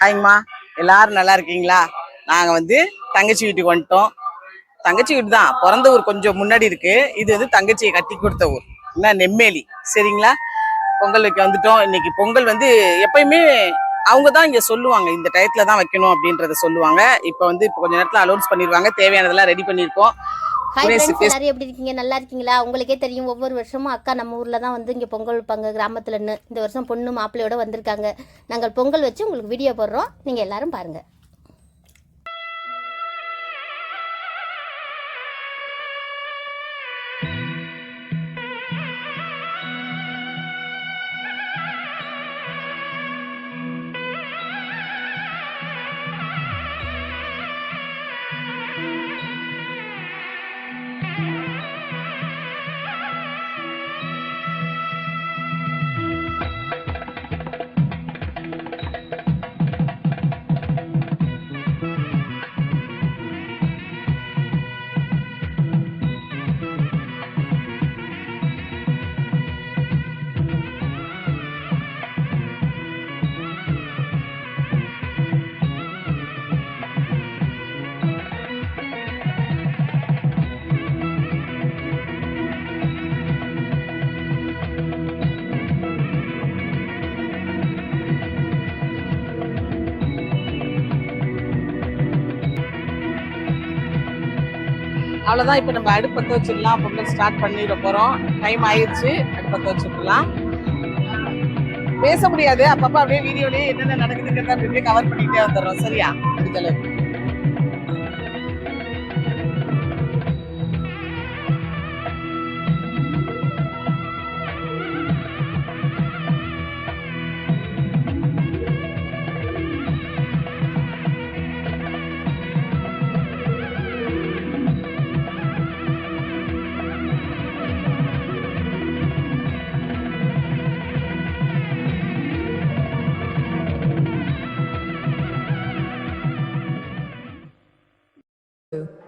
ஹாய்ங்கம்மா எல்லாரும் நல்லா இருக்கீங்களா? நாங்கள் வந்து தங்கச்சி வீட்டுக்கு வந்துட்டோம். தங்கச்சி வீடு தான். பிறந்த ஊர் கொஞ்சம் முன்னாடி இருக்கு. இது வந்து தங்கச்சியை கட்டி கொடுத்த ஊர். என்ன நெம்மேலி. சரிங்களா? பொங்கல் வைக்க வந்துட்டோம். இன்னைக்கு பொங்கல் வந்து எப்பயுமே அவங்க தான் இங்கே சொல்லுவாங்க. இந்த டயத்தில் தான் வைக்கணும் அப்படின்றத சொல்லுவாங்க. இப்போ வந்து இப்போ கொஞ்சம் நேரத்தில் அலௌன்ஸ் பண்ணிடுவாங்க தேவையானதெல்லாம் ரெடி பண்ணியிருக்கோம் ஹாய் ஃப்ரெண்ட்ஸ். எல்லாரும் எப்படி இருக்கீங்க? நல்லா இருக்கீங்களா? உங்களுக்கே தெரியும் ஒவ்வொரு வருஷமும் அக்கா நம்ம ஊரில் தான் வந்து இங்கே பொங்கல் வைப்பாங்க. கிராமத்துலன்னு இந்த வருஷம் பொண்ணு மாப்பிள்ளையோட வந்திருக்காங்க. நாங்கள் பொங்கல் வச்சு உங்களுக்கு வீடியோ போடுறோம். நீங்கள் எல்லாரும் பாருங்கள் அவ்வளோதான் இப்போ நம்ம அடுப்பத்தை வச்சிடலாம். பொங்கல் ஸ்டார்ட் பண்ணிட போகிறோம் டைம் ஆயிடுச்சு அடுப்பத்தை வச்சுக்கலாம் பேச முடியாது. அப்பப்போ அப்படியே வீடியோலேயே என்னென்ன நடக்குதுங்கிறத அப்படியே கவர் பண்ணிகிட்டே வந்துடுறோம். சரியா? முடிஞ்ச Boo.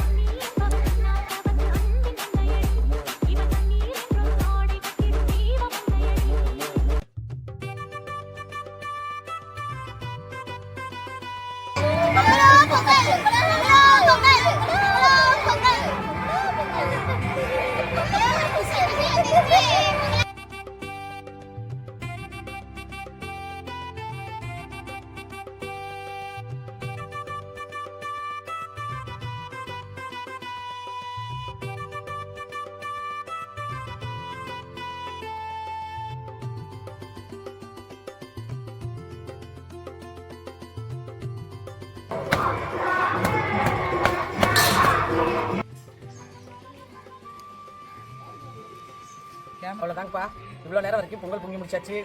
அவ்வளோதாங்கப்பா இவ்வளோ நேரம் வரைக்கும் பொங்கல் பொங்கி முடிச்சாச்சு.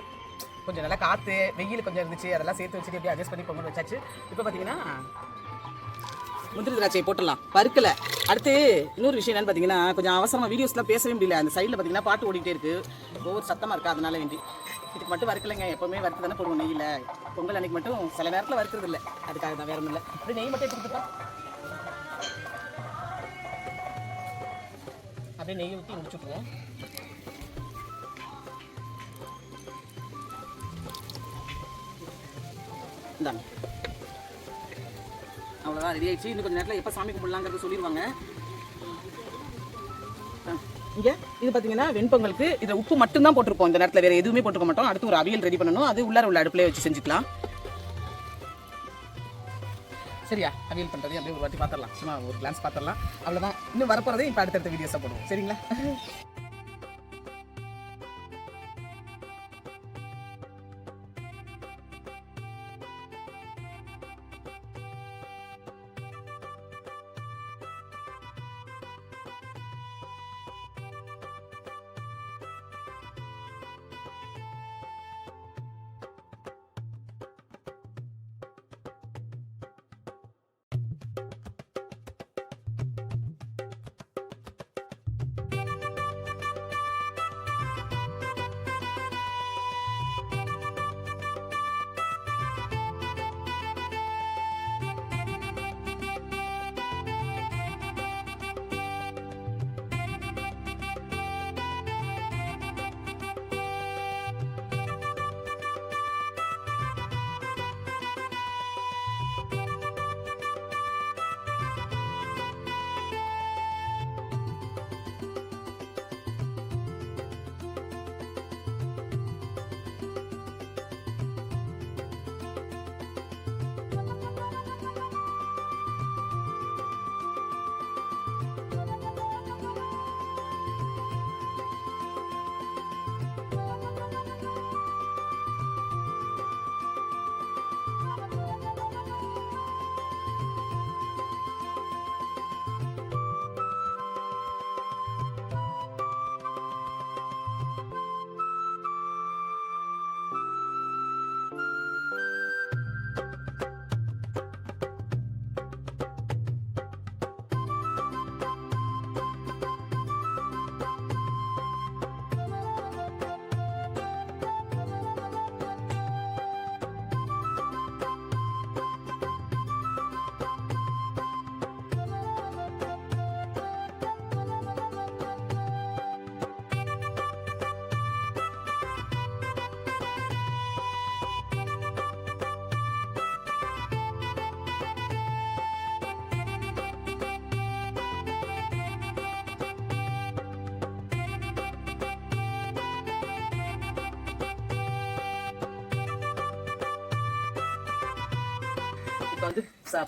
கொஞ்சம் நல்லா காற்று வெயில் கொஞ்சம் இருந்துச்சு. அதெல்லாம் சேர்த்து வச்சுட்டு அப்படியே அட்ஜஸ்ட் பண்ணி பொங்கல் வச்சாச்சு. இப்போ பார்த்தீங்கன்னா முந்திரி திராட்சையை போட்டுடலாம். பருக்கல அடுத்து இன்னொரு விஷயம் என்னன்னு பார்த்தீங்கன்னா கொஞ்சம் அவசரமாக வீடியோஸ்லாம் பேசவே முடியல. அந்த சைடில் பார்த்தீங்கன்னா பாட்டு ஓடிட்டே இருக்குது ஒவ்வொரு சத்தமாக இருக்கா அதனால வேண்டி. இதுக்கு மட்டும் வறுக்கலைங்க. எப்போவுமே வறுத்து தானே போடுவோம் நெய்யில். பொங்கல் அன்னைக்கு மட்டும் சில நேரத்தில் வறுக்கிறது இல்லை. அதுக்காக தான் வேற ஒன்றும் இல்லை. அப்படியே நெய் மட்டும் எடுத்துக்கிட்டுப்பா அப்படியே நெய் ஊற்றி முடிச்சுக்குவோம். இந்தாங்க. அவ்வளோதான் ரெடி ஆயிடுச்சு. இன்னும் கொஞ்சம் நேரத்தில் எப்போ சாமி கும்பிடலாங்கிறது சொல்லிடுவாங்க இங்கே இது பார்த்தீங்கன்னா வெண்பொங்கலுக்கு இதில் உப்பு மட்டும்தான் போட்டிருப்போம். இந்த நேரத்தில் வேறு எதுவுமே போட்டுக்க மாட்டோம். அடுத்து ஒரு அவியல் ரெடி பண்ணணும். அது உள்ளார உள்ள அடுப்பிலே வச்சு செஞ்சுக்கலாம். சரியா? அவியல் பண்ணுறது அப்படியே ஒரு வாட்டி பார்த்துடலாம் சும்மா ஒரு கிளான்ஸ் பார்த்துடலாம் அவ்வளோதான் இன்னும் வரப்போகிறதே இப்போ அடுத்தடுத்த வீடியோஸாக போடுவோம். சரிங்களா?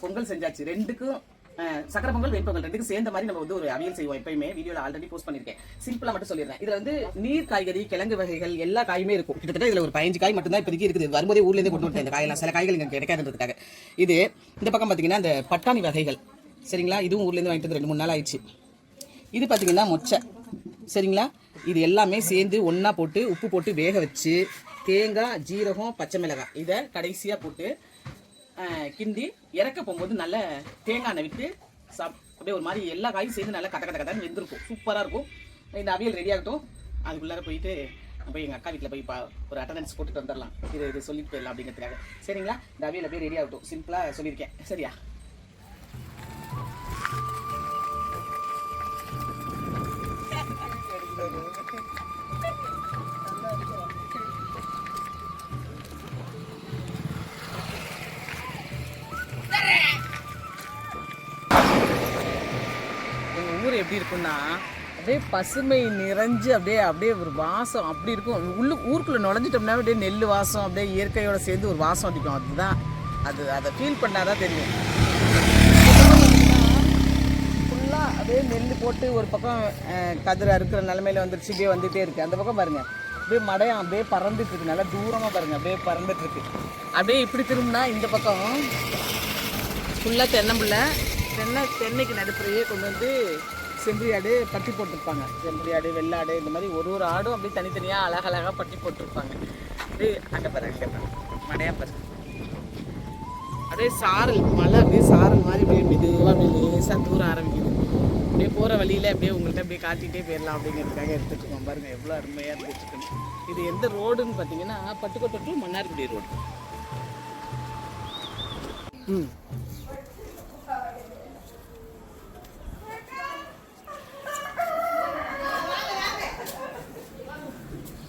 பொங்கல் செஞ்சாச்சு. ரெண்டுக்கும் சக்கர பொங்கல் வெண்பொங்கல் ரெண்டுக்கும் சேர்ந்த மாதிரி நம்ம வந்து ஒரு அவியல் செய்வோம். எப்பயுமே வீடியோல ஆல்ரெடி போஸ்ட் பண்ணிருக்கேன். சிம்பிளா மட்டும் சொல்லிடுறேன். இதுல வந்து நீர் காய்கறி கிழங்கு வகைகள் எல்லா காயுமே இருக்கும். கிட்டத்தட்ட இதுல ஒரு பதினஞ்சு காய் மட்டும் தான் இப்போதைக்கு இருக்குது. வரும்போதே ஊர்ல இருந்து கொண்டு வந்து இந்த காயெல்லாம் சில காய்கள் இங்கே கிடைக்காதுன்றதுக்காக. இது இந்த பக்கம் பாத்தீங்கன்னா இந்த பட்டாணி வகைகள். சரிங்களா? இதுவும் ஊர்ல இருந்து வாங்கிட்டு வந்து ரெண்டு மூணு நாள் ஆயிடுச்சு. இது பார்த்தீங்கன்னா மொச்சை. சரிங்களா? இது எல்லாமே சேர்ந்து ஒன்றா போட்டு உப்பு போட்டு வேக வச்சு தேங்காய் ஜீரகம் பச்சை மிளகாய். இதை கடைசியாக போட்டு கிண்டி இறக்க போகும்போது நல்ல தேங்காய் எண்ணெய் விட்டு சாப் அப்படியே ஒரு மாதிரி எல்லா காயும் சேர்ந்து நல்லா கட்ட கட்ட கட்டன்னு வெந்திருக்கும். சூப்பராக இருக்கும். இந்த அவியல் ரெடி ஆகட்டும். அதுக்குள்ளார போயிட்டு போய் எங்கள் அக்கா வீட்டில் போய் பா ஒரு அட்டண்டன்ஸ் போட்டுட்டு வந்துடலாம் இது இது சொல்லிட்டு போயிடலாம் அப்படிங்கிறதுக்காக. சரிங்களா? இந்த அவியல் போய் ரெடி ஆகட்டும். சிம்பிளாக சொல்லியிருக்கேன். சரியா? எங்கள் இருக்கும்னா அப்படியே பசுமை நிறைஞ்சு அப்படியே அப்படியே ஒரு வாசம் அப்படி இருக்கும். உள்ளு ஊருக்குள்ளே நுழைஞ்சிட்டோம்னா அப்படியே நெல் வாசம் அப்படியே இயற்கையோடு சேர்ந்து ஒரு வாசம் அடிக்கும். அதுதான். அது அதை ஃபீல் பண்ணால் தான் தெரியும் ஃபுல்லாக அப்படியே நெல் போட்டு ஒரு பக்கம் கதிரை கதிர் அறுக்கிற நிலமையில வந்துருச்சு. இப்படியே வந்துகிட்டே இருக்குது அந்த பக்கம் பாருங்க. அப்படியே மடையம் அப்படியே பறந்துட்டு இருக்கு. நல்லா தூரமாக பாருங்க. அப்படியே பறந்துட்டு இருக்கு. அப்படியே இப்படி திரும்பினா இந்த பக்கம் ஃபுல்லாக தென்னம்பிள்ளை தென்னை தென்னைக்கு நடுப்புறையே கொண்டு வந்து செம்பரி ஆடு பட்டி போட்டிருப்பாங்க. செம்பரி ஆடு வெள்ளாடு இந்த மாதிரி ஒரு ஒரு ஆடும் அப்படியே தனித்தனியாக அழகழகாக பட்டி போட்டிருப்பாங்க. அப்படியே அங்கே பாரு அங்கே பாரு. மடையா பாரு. அப்படியே சாரல் மழை அப்படியே சாரல் மாதிரி அப்படியே மெதுவாக அப்படியே லேசாக தூர ஆரம்பிக்குது. அப்படியே போகிற வழியில் அப்படியே உங்கள்கிட்ட அப்படியே காட்டிகிட்டே போயிடலாம் அப்படிங்கிறதுக்காக எடுத்துட்டுருக்கோம். பாருங்கள் எவ்வளோ அருமையாக இருந்துச்சுக்கணும் இது எந்த ரோடுன்னு பார்த்தீங்கன்னா பட்டுக்கோட்டை டு மன்னார்குடி ரோடு. ம்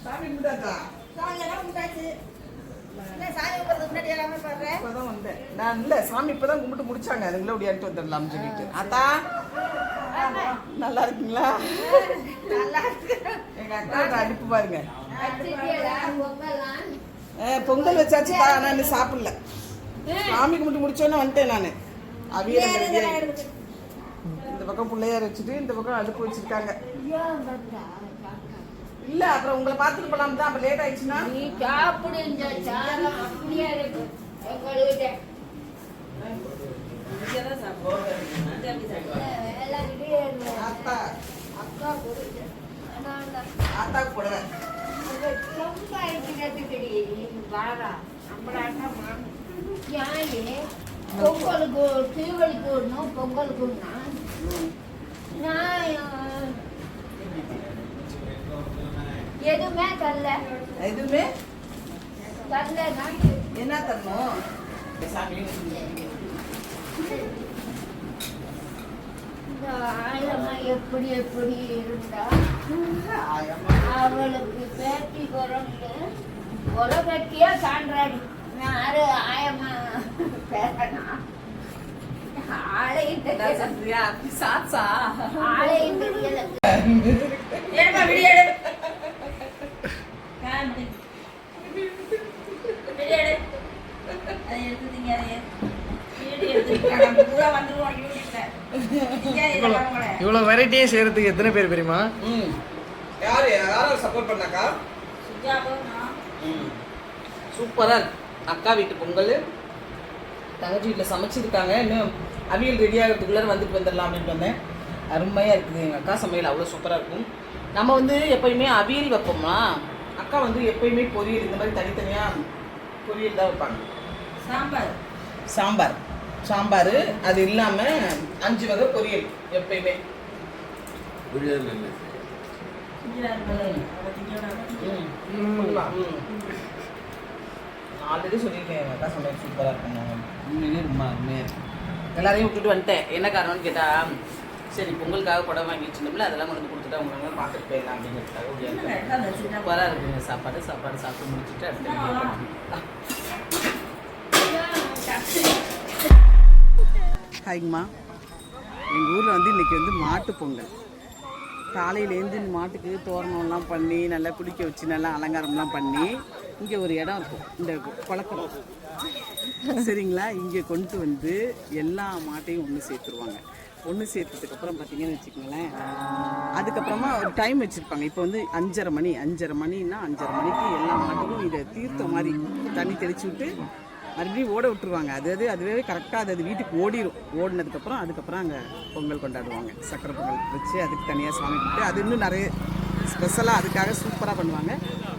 சாமி கும்பிட்டாச்சா இப்பதான் வந்தேன். நான் இல்ல சாமி இப்பதான் கும்பிட்டு முடிச்சாங்க. அதுங்களே ஓடியாட்டு வந்துடலாம்னு சொல்லிட்டு அத்தா நல்லா இருக்கீங்களா? எங்க அக்கா அடுப்பு பாருங்க. பொங்கல் வச்சாச்சுப்பா நான் இன்னும் சாப்பிடல. சாமி கும்பிட்டு முடிச்சோன்னே வந்துட்டேன் நான். அவியல். இந்த பக்கம் பிள்ளையார் வச்சுட்டு இந்த பக்கம் அடுப்பு வச்சிருக்காங்க. இல்ல அப்புறம் உங்களை பார்த்துட்டு போலாம் தான் அப்ப லேட் ஆயிடுச்சுன்னா? பொங்கலுக்கு தீவளிக்கு ஒன்றும் பொங்கலுக்கு ஒன்றா நான் எதுவுமே தரல. எதுவுமே? தரல நான் என்ன தரணும் சாமி இந்த ஆயம்மா எப்படி எப்படி இருந்தா அவளுக்கு பேட்டி குரங்கு உலகத்தையே சான்றாடி. யாரு ஆயம்மா? பேரனா? ஆளையும் என்ன தெரியல சொல்றியா சாட்சா ஆளையும் தெரியல இவ்வளோ வெரைட்டியே செய்கிறதுக்கு எத்தனை பேர் பெரியமா ம். யாரு யாரும் சப்போர்ட் பண்ணாக்கா? சூப்பரா அக்கா வீட்டு பொங்கல். தங்கச்சி வீட்டில் சமைச்சிருக்காங்க. இன்னும் அவியல் ரெடி ஆகிறதுக்குள்ளே வந்துட்டு வந்துடலாம் அப்படின்ட்டு வந்தேன். அருமையாக இருக்குது. எங்கள் அக்கா சமையல் அவ்வளோ சூப்பராக இருக்கும். நம்ம வந்து எப்பயுமே அவியல் வைப்போமா அக்கா வந்து எப்பயுமே பொரியல் இந்த மாதிரி தனித்தனியாக பொரியல் தான் வைப்பாங்க. சாம்பார். சாம்பார். சாம்பார் அது இல்லாமல் அஞ்சு வகை பொரியல் எப்பயுமே. ஆல்ரெடி சொல்லியிருக்கேன். எங்கள் அக்கா சமையல் சூப்பராக இருக்கும் உண்மையிலே ரொம்ப அருமையாக இருக்கும் எல்லாரையும் விட்டுட்டு வந்துட்டேன். என்ன காரணம்னு கேட்டால் சரி பொங்கலுக்காக புடவை வாங்கி வச்சிருந்தோம்ல அதெல்லாம் கொண்டு வந்து கொடுத்துட்டு அவங்க பார்த்துட்டு போயிடலாம் அப்படிங்கிறதுக்காக சூப்பராக இருக்குங்க. சாப்பாடு சாப்பாடு சாப்பிட்டு முடிச்சுட்டு அடுத்த ஹாய்ங்கம்மா எங்கள் ஊரில் வந்து இன்றைக்கி வந்து மாட்டு பொங்கல். காலையிலேருந்து மாட்டுக்கு தோரணம்லாம் பண்ணி நல்லா குளிக்க வச்சு நல்லா அலங்காரம்லாம் பண்ணி இங்கே ஒரு இடம் இருக்கும் இந்த குளக்கடம் சரிங்களா? இங்கே கொண்டு வந்து எல்லா மாட்டையும் ஒன்று சேர்த்துருவாங்க. ஒன்று சேர்த்ததுக்கப்புறம் பார்த்தீங்கன்னு வச்சுக்கோங்களேன் அதுக்கப்புறமா ஒரு டைம் வச்சுருப்பாங்க. இப்போ வந்து அஞ்சரை மணி அஞ்சரை மணின்னா அஞ்சரை மணிக்கு எல்லா மாட்டுக்கும் இதை தீர்த்த மாதிரி தண்ணி தெளிச்சு விட்டு மறுபடியும் ஓட விட்டுருவாங்க. அது அது அதுவே கரெக்டாக அது அது வீட்டுக்கு ஓடிடும் ஓடினதுக்கப்புறம் அதுக்கப்புறம் அங்கே பொங்கல் கொண்டாடுவாங்க. சக்கரை பொங்கல் வச்சு அதுக்கு தனியாக சாமி கும்பிட்டு அது இன்னும் நிறைய ஸ்பெஷலாக அதுக்காக சூப்பராக பண்ணுவாங்க.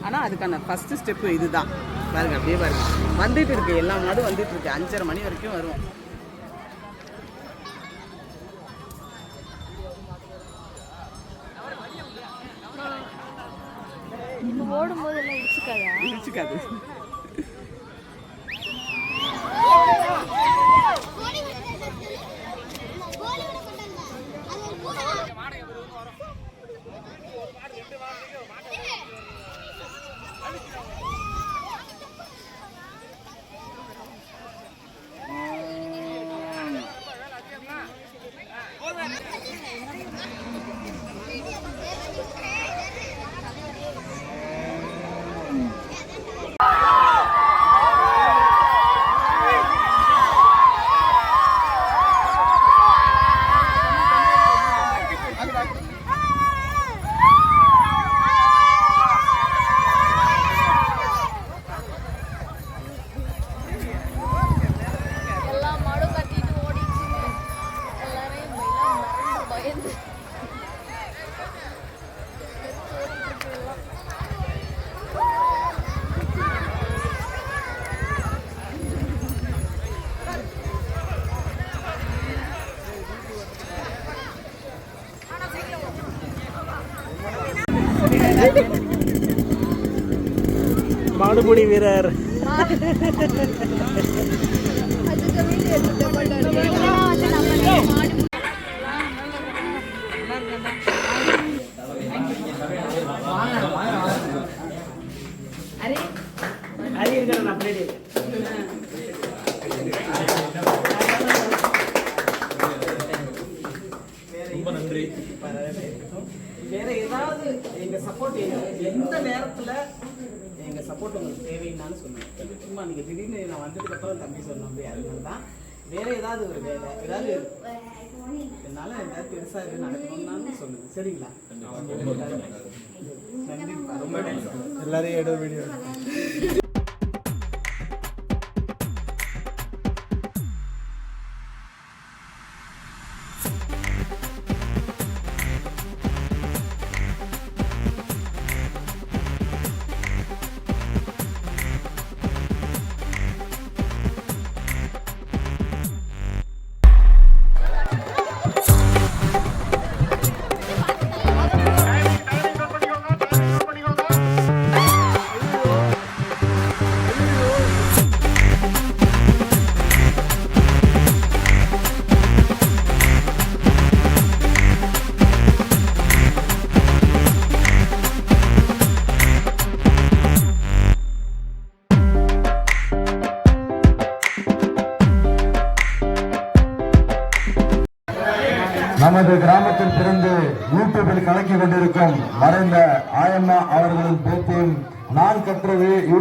ஆனால் அதுக்கான ஃபஸ்ட்டு ஸ்டெப்பு இதுதான். பாருங்க அப்படியே பாருங்க. வந்துட்டு இருக்கு. எல்லா நாடும் வந்துட்டு இருக்கு. அஞ்சரை மணி வரைக்கும் வரும். ஓடும்போது எல்லாம் இடிச்சுக்காதா. மாடுபிடி வீரர் ஹரி இருக்கிற நான் பின்னாடி வேற ஏதாவது எங்க சப்போர்ட் எந்த நேரத்துல எங்க சப்போர்ட் உங்களுக்கு தேவைன்னாலும் சொல்லுங்க சும்மா நீங்க திடீர்னு நான் வந்ததுக்கு அப்புறம் தம்பி சொன்ன முடியாது தான் வேற ஏதாவது ஒரு வேலை ஏதாவது என்னால ஏதாவது பெருசா இது நடக்கணும்னாலும் சொல்லுங்க சரிங்களா நன்றிப்பா ரொம்ப நன்றி எல்லாரையும் எடு வீடியோ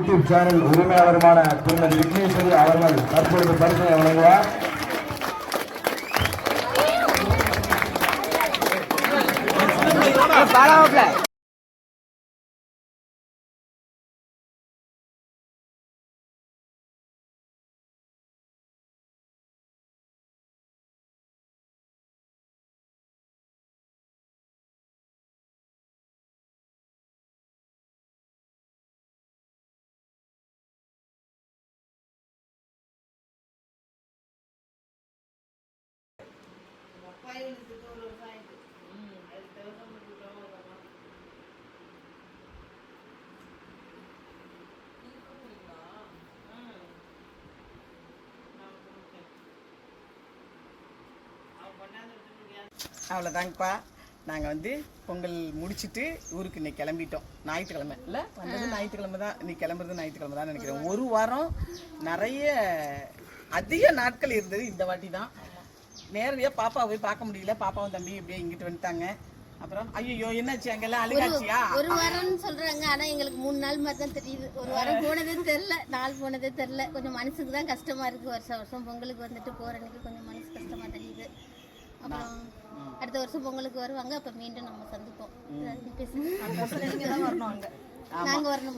யூடியூப் சேனல் உரிமையாளருமான திருமதி விக்னேஸ்வரி அவர்கள் தற்பொழுது பரிசனை வழங்குவார். அவ்வளோதாங்கப்பா நாங்கள் வந்து பொங்கல் முடிச்சிட்டு ஊருக்கு இன்னைக்கு கிளம்பிட்டோம். ஞாயிற்றுக்கிழமை. இல்லை வந்தது ஞாயிற்றுக்கிழமை தான். இன்னைக்கு கிளம்புறது ஞாயிற்றுக்கிழமை தான் நினைக்கிறேன். ஒரு வாரம் நிறைய அதிக நாட்கள் இருந்தது இந்த வாட்டி தான். நேரடியாக பாப்பா போய் பார்க்க முடியல. பாப்பாவும் தம்பி இப்படியே இங்கிட்டு வந்துட்டாங்க. அப்புறம் ஐயோ என்னாச்சு? அங்கெல்லாம் அழுகாச்சியா? ஒரு வாரம்னு சொல்றாங்க. ஆனா எங்களுக்கு மூணு நாள் மாதிரி தான் தெரியுது. ஒரு வாரம் போனதே தெரியல. நாள் போனதே தெரியல. கொஞ்சம் மனசுக்கு தான் கஷ்டமா இருக்கு. வருஷம் வருஷம் பொங்கலுக்கு வந்துட்டு போற அன்னைக்கு கொஞ்சம் மனசு கஷ்டமா தெரியுது. அப்புறம் அடுத்த வருஷம் பொங்கலுக்கு வருவாங்க அப்ப மீண்டும் நம்ம சந்திப்போம்.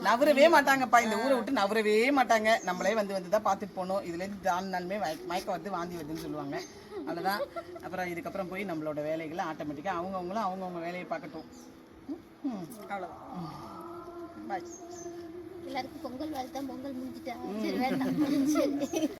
நவரவே மாட்டாங்கப்பா. இந்த ஊரை விட்டு நவரவே மாட்டாங்க. நம்மளே வந்து வந்து தான் பார்த்துட்டு போகணும். இதுலேருந்து தான் நாளுமே மயக்கம் வந்து வாந்தி வருதுன்னு சொல்லுவாங்க. அவ்வளோதான் அப்புறம் இதுக்கப்புறம் போய் நம்மளோட வேலைகளை ஆட்டோமேட்டிக்காக அவங்கவுங்களும் அவங்கவுங்க வேலையை பார்க்கட்டும். அவ்வளோதான் பாய் எல்லாருக்கும் பொங்கல் வாழ்த்தான் பொங்கல் முடிஞ்சிட்டா. சரி வேண்டாம்.